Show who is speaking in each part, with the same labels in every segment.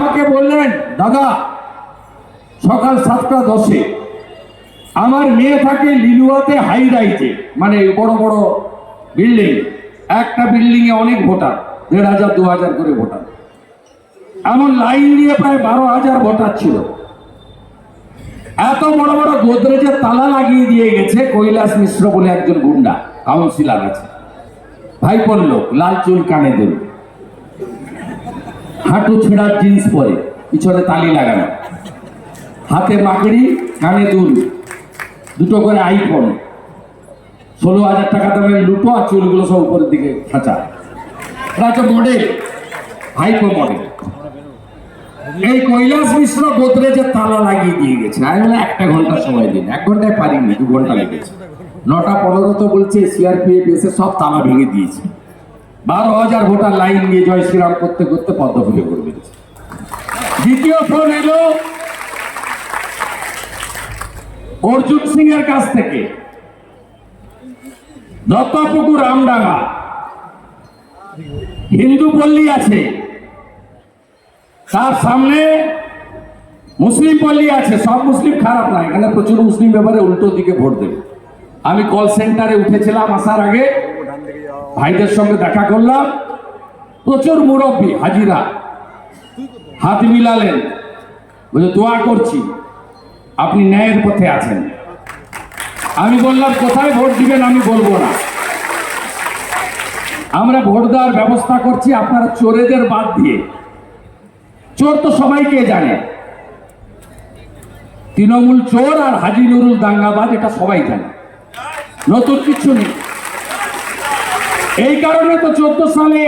Speaker 1: আমাকে বললেন, দাদা, সকাল সাতটা দশে আমার মেয়ে থাকে লিলুয়াতে হাই রাইজে মানে বড় বড় বিল্ডিং, একটা বিল্ডিং এ অনেক ভোটার, দেড় হাজার, দু হাজার করে ভোটার। এমন লাইন দিয়ে প্রায় বারো হাজার ভোটার ছিল। এত বড় বড় গোদরেজের তালা লাগিয়ে দিয়ে গেছে কৈলাস মিশ্র বলে একজন গুন্ডা, কাউন্সিলর আছে। ভাই লোক, লাল চুল কানে দুল হাঁটু ছেঁড়ার জিন্স পরে। পিছনে তালি লাগানো। হাতে মাকড়ি, কানে দুল। দুটো করে আইফোন ষোলো হাজার টাকা দামের লুটো আর চুলগুলো সব উপরের দিকে খাঁচা। এটা হচ্ছে মডেল হাইপো মডেল এই কৈলাস মিশ্র গোদরেজের তালা লাগিয়ে দিয়ে গেছে। আমি বলে একটা ঘণ্টা সময় দিন। এক ঘন্টায় পারিনি, দু ঘণ্টা লেগেছে। নটা পনেরো তো বলছে সিআরপিএফ এসে সব তালা ভেঙে দিয়েছে। বারো হাজার ভোটার লাইন দিয়ে জয় শ্রীরাম করতে করতে পদ্ম ফুলে করে দিয়েছে দ্বিতীয় ফোন এলো। অর্জুন সিং এর কাছ থেকে। দত্তপুকুর রামডাঙ্গা হিন্দু পল্লী আছে। তার সামনে মুসলিম পল্লী আছে। সব মুসলিম খারাপ না। এখানে প্রচুর মুসলিম ব্যাপারে উল্টো দিকে ভোট দেবে। আমি কল সেন্টারে উঠেছিলাম আসার আগে। ভাইদের সঙ্গে দেখা করলাম। প্রচুর মুরব্বী, হাজিরা। হাত মিলালেন। বলে দোয়া করছি। আপনি ন্যায়ের পথে আছেন। আমি বললাম, কোথায় ভোট দিবেন আমি বলব না। আমরা ভোট দেওয়ার ব্যবস্থা করছি আপনারা চোরেদের বাদ দিয়ে। চোর তো সবাইকে জানে? তৃণমূল চোর আর হাজি নুরুল দাঙ্গাবাদ, এটা সবাই জানে। নতুন কিছু নেই। এই কারণে তো চোদ্দ সালে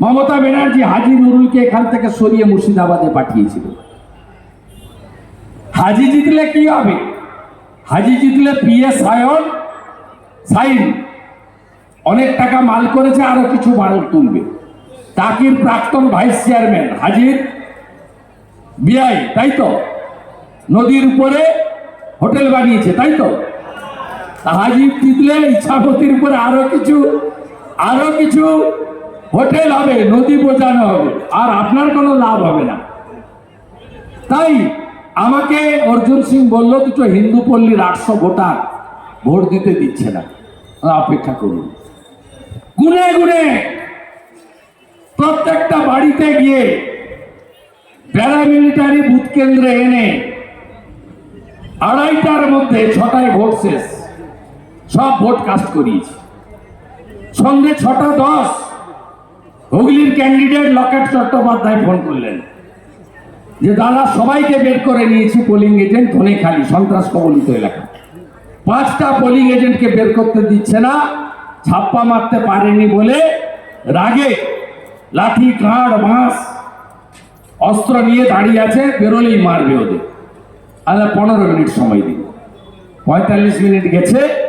Speaker 1: মমতা ব্যানার্জি হাজি নুরুলকে এখান থেকে সরিয়ে মুর্শিদাবাদে পাঠিয়েছিল। হাজি জিতলে কি হবে? হাজি জিতলে পিএস সায়ন, সাইন। অনেক টাকা মাল করেছে, আরও কিছু মাল তুলবে। তাকির প্রাক্তন ভাইস চেয়ারম্যান হাজির বিআই, তাই তো? নদীর উপরে হোটেল বানিয়েছে, তাই তো? হাজির জিতলে ইচ্ছাপতির উপরে আরও কিছু আরও কিছু হোটেল হবে, নদী বোঝানো হবে, আর আপনার কোনো লাভ হবে না। তাই আমাকে অর্জুন সিং বলল, দুটো হিন্দু পল্লীর আটশো ভোটার ভোট দিতে দিচ্ছে না। অপেক্ষা করুন। গুনে গুনে প্রত্যেকটা বাড়িতে গিয়ে প্যারামিলিটারি বুথ কেন্দ্রে এনে আড়াইটার মধ্যে ছটায় ভোট শেষ, সব ভোট কাস্ট করিয়েছি। সন্ধ্যে ছটা দশ। হুগলির ক্যান্ডিডেট লকেট চট্টোপাধ্যায় ফোন করলেন। যে, দাদা, সবাইকে বের করে নিয়েছি পোলিং এজেন্ট ধনেখালি, সন্ত্রাস কবলিত এলাকা। পাঁচটা পোলিং এজেন্টকে বের করতে দিচ্ছে না ছাপ্পা মারতে পারেনি বলে রাগে লাঠি, কাঁড়, বাঁশ, অস্ত্র নিয়ে দাঁড়িয়ে আছে, বেরোলেই মারবে ওদের। আরে পনেরো মিনিট সময় দিন। পঁয়তাল্লিশ মিনিট গেছে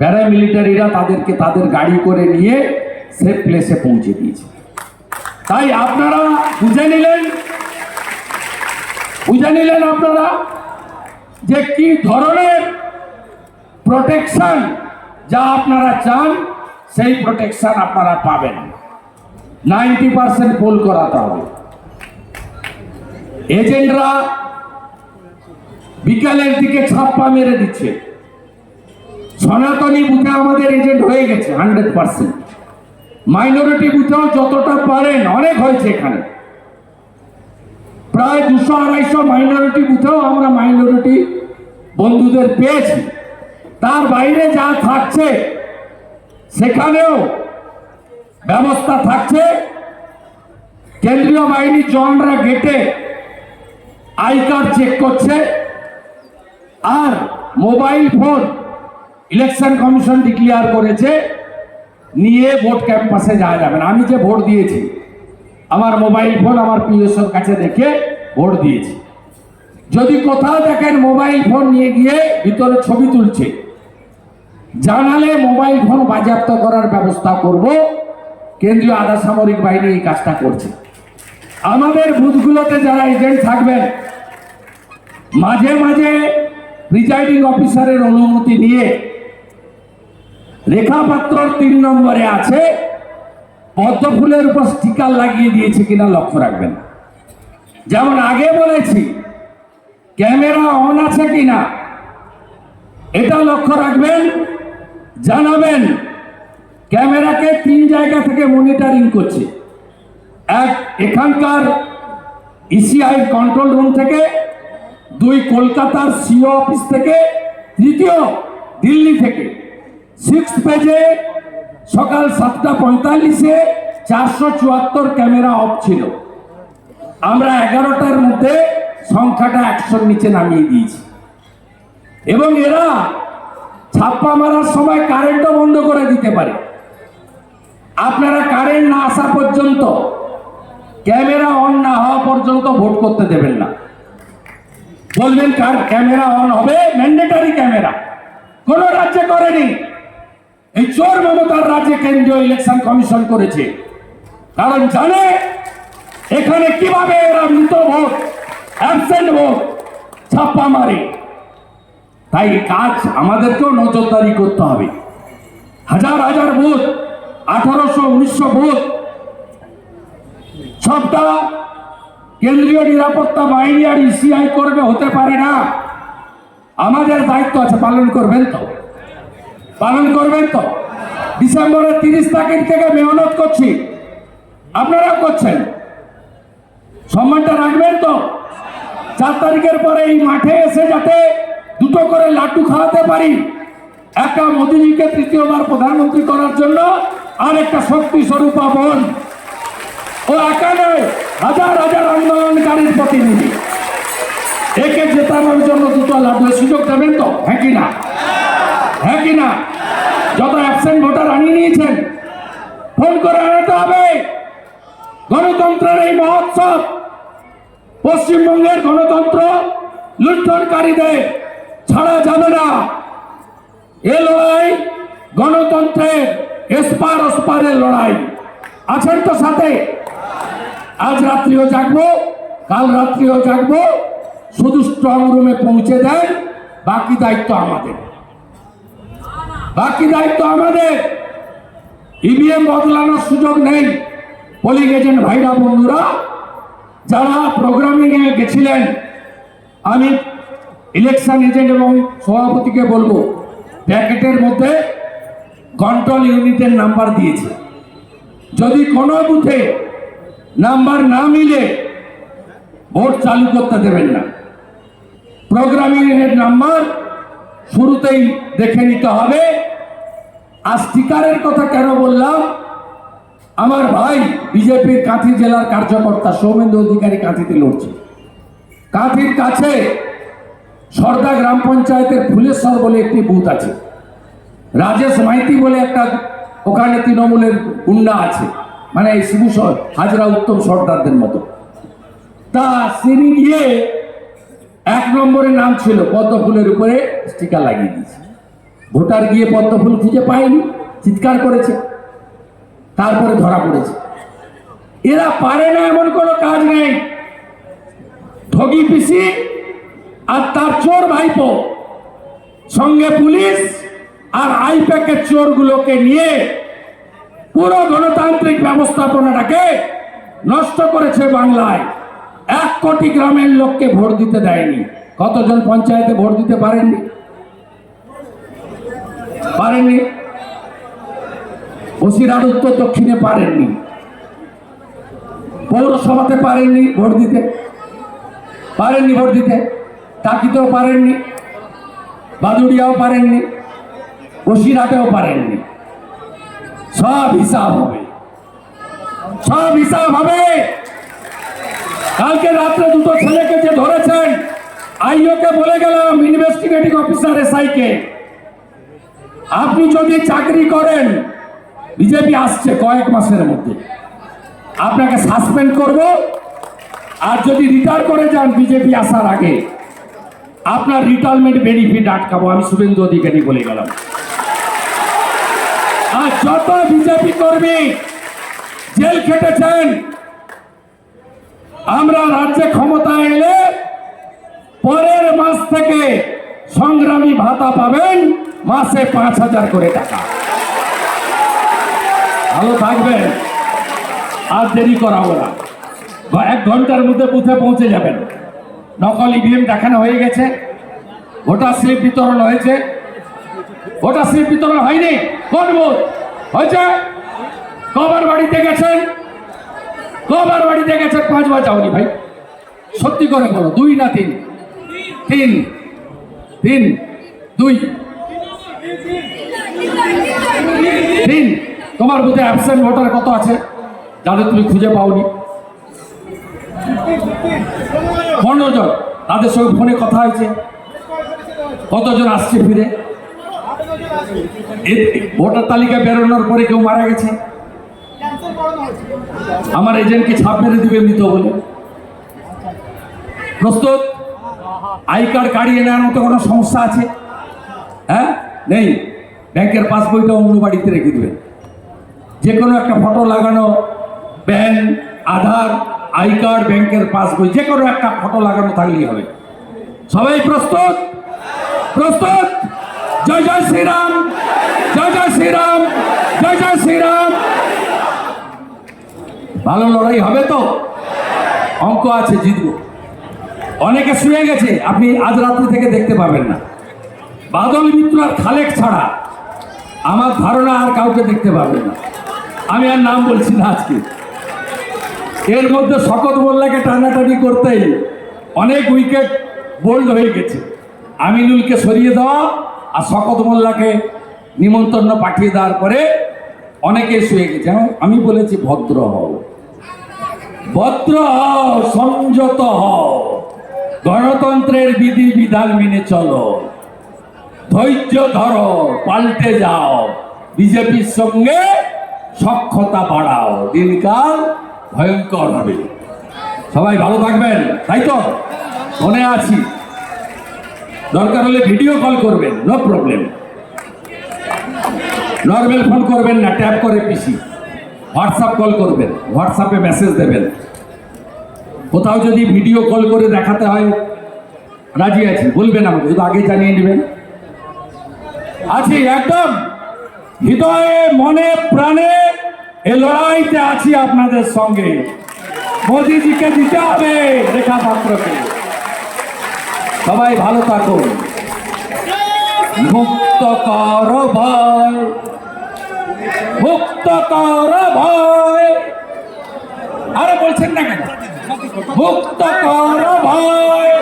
Speaker 1: প্যারামিলিটারিরা তাদেরকে তাদের গাড়ি করে নিয়ে সেফ প্লেসে পৌঁছে দিয়েছে। তাই আপনারা বুঝে নিলেন বুঝে নিলেন আপনারা যে কি ধরনের প্রোটেকশন যা আপনারা চান, সেই প্রোটেকশন আপনারা পাবেন। নাইনটি পার্সেন্ট পোল করাতে হবে। এজেন্টরা বিকালের দিকে ছাপ্পা মেরে দিচ্ছে। সনাতনী বুথে আমাদের এজেন্ট হয়ে গেছে হান্ড্রেড পার্সেন্ট মাইনরিটি বুথেও যতটা পারেন, অনেক হয়েছে এখানে। প্রায় দুশো, আড়াইশো মাইনরিটি বুথেও আমরা মাইনরিটি বন্ধুদের পেয়েছি। তার বাইরে যা থাকছে, সেখানেও ব্যবস্থা থাকছে। কেন্দ্রীয় বাহিনী জনরা গেটে আই কার্ড চেক করছে। আর mobile phone election commission declare করেছে, নিয়ে ভোট ক্যাম্পাসে যাওয়া যাবে না। আমি যে ভোট দিয়েছি, আমার মোবাইল ফোন আমার পিএসওর কাছে দেখে ভোট দিয়েছি। যদি কোথাও দেখেন মোবাইল ফোন নিয়ে গিয়ে ভিতরে ছবি তুলছে, জানালে মোবাইল ফোন বাজেয়াপ্ত করার ব্যবস্থা করব, কেন্দ্রীয় আধা সামরিক বাহিনী এই কাজটা করছে। আমাদের বুথগুলোতে যারা এজেন্ট থাকবেন, মাঝে মাঝে প্রিজাইডিং অফিসারের অনুমতি নিয়ে রেখাপাত্র তিন নম্বরে আছে পদ্ম ফুলের উপর স্টিকার লাগিয়ে দিয়েছে কিনা লক্ষ্য রাখবেন। যেমন আগে বলেছি, ক্যামেরা অন আছে কিনা, এটা লক্ষ্য রাখবেন, জানাবেন, ক্যামেরাকে তিন জায়গা থেকে মনিটরিং করছে। এক, এখানকার ইসিআই কন্ট্রোল রুম থেকে, দুই, কলকাতার সিও অফিস থেকে, তৃতীয়, দিল্লি থেকে। সিক্স পেজে সকাল সাতটা পঁয়তাল্লিশে চারশো চুয়াত্তর ক্যামেরা অফ ছিল। আমরা এগারোটার মধ্যে সংখ্যাটা একশোর নিচে নামিয়ে দিয়েছি। এবং এরা ছাপ্পা মারার সময় কারেন্টও বন্ধ করে দিতে পারে। আপনারা কারেন্ট না আসা পর্যন্ত, ক্যামেরা অন না হওয়া পর্যন্ত ভোট করতে দেবেন না। বলবেন কার ক্যামেরা অন হবে? Mandatory camera. কোন রাজ্যে করেনি। এই চোর মমতার রাজ্যে কেন্দ্রীয় ইলেকশন কমিশন করেছে। কারণ জানে, এখানে কীভাবে এরা মৃত ভোট অ্যাবসেন্ট ভোট, ছাপ্পা মারে। তাই কাজ আমাদেরকেও নজরদারি করতে হবে। হাজার হাজার বুথ আঠারোশো, উনিশশো বুথ সবটা কেন্দ্রীয় নিরাপত্তা বাহিনী আর ইসিআই করবে হতে পারে না। আমাদের দায়িত্ব আছে পালন করবেন তো। পালন করবেন তো? ডিসেম্বরের তিরিশ তারিখ থেকে মেহনত করছি। আপনারা করছেন। সম্মানটা রাখবেন তো? চার তারিখের পরে এই মাঠে এসে যাতে দুটো করে লাড্ডু খাওয়াতে পারি, একটা মোদীজিকে তৃতীয়বার প্রধানমন্ত্রী করার জন্য, আর একটা শক্তি স্বরূপা বোন। ও একা নয়, হাজার হাজার আন্দোলনকারীর প্রতিনিধি। একে জেতানোর জন্য দুটো লাড্ডু সুযোগ দেবেন তো? হ্যাঁ কি না? হ্যাঁ কি না? যত অ্যাবসেন্ট ভোটার আনিয়ে নিয়েছেন ফোন করে আনাতে হবে। গণতন্ত্রের এই মহোৎসব পশ্চিমবঙ্গের গণতন্ত্র লুণ্ঠনকারীদের ছাড়া যাবে না। এ লড়াই গণতন্ত্রের এসপার ওসপারের লড়াই। আছেন তো সাথে? আজ রাত্রিও জাগবো, কাল রাত্রিও জাগবো। শুধু স্ট্রং রুমে পৌঁছে দেন, বাকি দায়িত্ব আমাদের। বাকি দায়িত্ব আমাদের। ইভিএম বদলানোর সুযোগ নেই। পোলিং এজেন্ট ভাইরা বন্ধুরা, যারা প্রোগ্রামিং এ গেছিলেন, আমি ইলেকশন এজেন্ট এবং সভাপতিকে বলব প্যাকেটের মধ্যে কন্ট্রোল ইউনিটের নাম্বার দিয়েছে। যদি কোনো বুথে নাম্বার না মিলে, ভোট চালু করতে দেবেন না। প্রোগ্রামিং এর নাম্বার শুরুতেই দেখে নিতে হবে। আর স্টিকারের কথা কেন বললাম? আমার ভাই বিজেপির কাঁথি জেলার কার্যকর্তা সৌমেন্দ্র অধিকারী কাঁথিতে লড়ছে। কাঁথির কাছে সর্দা গ্রাম পঞ্চায়েতের ফুলেশ্বর বলে একটি বুথ আছে। রাজেশ মাইতি বলে একটা, ওখানে তৃণমূলের গুন্ডা আছে। মানে এই শিবু হাজরা উত্তম সর্দারদের মতো। তা তিনি গিয়ে এক নম্বরে নাম ছিল পদ্ম ফুলের উপরে স্টিকার লাগিয়ে দিয়েছে। ভোটার গিয়ে পদ্ম ফুল খুঁজে পায়নি, চিৎকার করেছে, তারপরে ধরা পড়েছে। এরা পারে না এমন কোনো কাজ নেই। ঠগি পিসি আর তার চোর ভাইপো, সঙ্গে পুলিশ আর আইপ্যাকের চোরগুলোকে নিয়ে পুরো গণতান্ত্রিক ব্যবস্থাপনাটাকে নষ্ট করেছে বাংলায়। এক কোটি গ্রামের লোককে ভোট দিতে দেয়নি। কতজন পঞ্চায়েতে ভোট দিতে পারেননি? পারেননি? বসিরহাট উত্তর দক্ষিণে পারেননি। পৌরসভাতে পারেননি ভোট দিতে। পারেননি ভোট দিতে। টাকিতেও পারেননি। বাদুড়িয়াও পারেননি। বসিরহাটেও পারেননি। সব হিসাব হবে। সব হিসাব হবে। কালকে রাত্রে দুটো ছেলেকে যে ধরেছেন, আইওকে বলে গেলাম ইনভেস্টিগেটিং অফিসার এসআই কে আপনি যদি চাকরি করেন, বিজেপি আসছে কয়েক মাসের মধ্যে। আপনাকে সাসপেন্ড করব, আর যদি রিটায়ার করে যান বিজেপি আসার আগে, আপনার রিটায়ারমেন্ট বেনিফিট আটকাবো, আমি শুভেন্দু অধিকারী বলে গেলাম। আর যত বিজেপি কর্মী, জেল খেটেছেন আমরা রাজ্যে ক্ষমতা এলে পরের মাস থেকে সংগ্রামী ভাতা পাবেন মাসে পাঁচ হাজার করে টাকা। ভালো থাকবেন। আর দেরি করাবো না। এক ঘণ্টার মধ্যে বুথে পৌঁছে যাবেন। নকল ইভিএম দেখানো হয়ে গেছে। ভোটার স্লিপ বিতরণ হয়েছে। ভোটার স্লিপ বিতরণ হয়নি। কোন বুথ? হয়েছে? কবার বাড়িতে গেছেন? কবার বাড়িতে গেছেন পাঁচবার যাওনি ভাই। সত্যি করে বলো, দুই না তিন? তিন। তিন। দুই। তিন। তোমার বুথে অ্যাবসেন্ট ভোটার কত আছে? যাদের তুমি খুঁজে পাওনি। পনেরো জন। তাদের সঙ্গে ফোনে কথা হয়েছে। কতজন আসছে ফিরে? ভোটার তালিকা বেরোনোর পরে কেউ মারা গেছে। আমার এজেন্টকে ছাপ মেরে দিবে মৃত বলে? প্রস্তুত? আই কার্ড কাড়িয়ে নেওয়ার মতো কোনো সমস্যা আছে? হ্যাঁ? নেই। ব্যাংকের পাসবইটা অন্য বাড়িতে রেখে দেবেন। যে কোনো একটা ফটো লাগানো প্যান আধার, আই কার্ড, ব্যাংকের পাসবই যে কোনো একটা ফটো লাগানো থাকলেই হবে। সবাই প্রস্তুত? প্রস্তুত? জয় জয় শ্রীরাম! জয় জয় শ্রীরাম! জয় জয় শ্রীরাম! ভালো লড়াই হবে তো? অঙ্ক আছে, জিতবো। অনেকে শুয়ে গেছে, আপনি আজ রাত্রি থেকে দেখতে পাবেন না। বাদল মিত্র আর খালেক ছাড়া আমার ধারণা আর কাউকে দেখতে পাবেন না। আমি আর নাম বলছি না আজকে। এর মধ্যে শকত মোল্লাকে টানাটানি করতেই অনেক উইকেট বোল্ড হয়ে গেছে। আমিনুলকে সরিয়ে দেওয়া আর শকত মোল্লাকে নিমন্ত্রণ পাঠিয়ে দেওয়ার পরে অনেকে শুয়ে গেছে। আমি- বলেছি, ভদ্র হও। ভদ্র হও সংযত হও। গণতন্ত্রের বিধি বিধান মেনে চলো। ধৈর্য ধরো, পাল্টে যাও। বিজেপির সঙ্গে সক্ষতা বাড়াও। দিনকাল ভয়ঙ্কর হবে। সবাই ভালো থাকবেন, তাই তো? মনে আছি। দরকার হলে ভিডিও কল করবেন, নো প্রবলেম। নর্মাল ফোন করবেন না, ট্যাপ করে পিসি। হোয়াটসঅ্যাপ কল করবেন, হোয়াটসঅ্যাপে মেসেজ দেবেন। কোথাও যদি ভিডিও কল করে দেখাতে হয়, রাজি আছি, বলবেন আমাকে শুধু আগে জানিয়ে নেবেন। আছি, একদম। হৃদয়ে, মনে, প্রাণে এ লড়াইতে আছি আপনাদের সঙ্গে। মোদিজিকে দিতে হবে রেখা পাত্রকে। সবাই ভালো থাকুন। মুক্ত কর ভয়। মুক্ত কর ভয়। আরে বলছেন না কেন? মুক্ত কর ভয়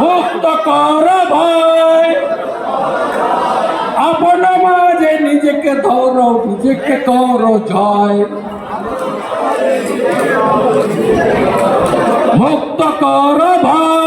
Speaker 1: মুক্ত কর ভয় আপন মাঝে নিজেকে ধরো, নিজেকে করো জয়। মুক্ত কর ভয়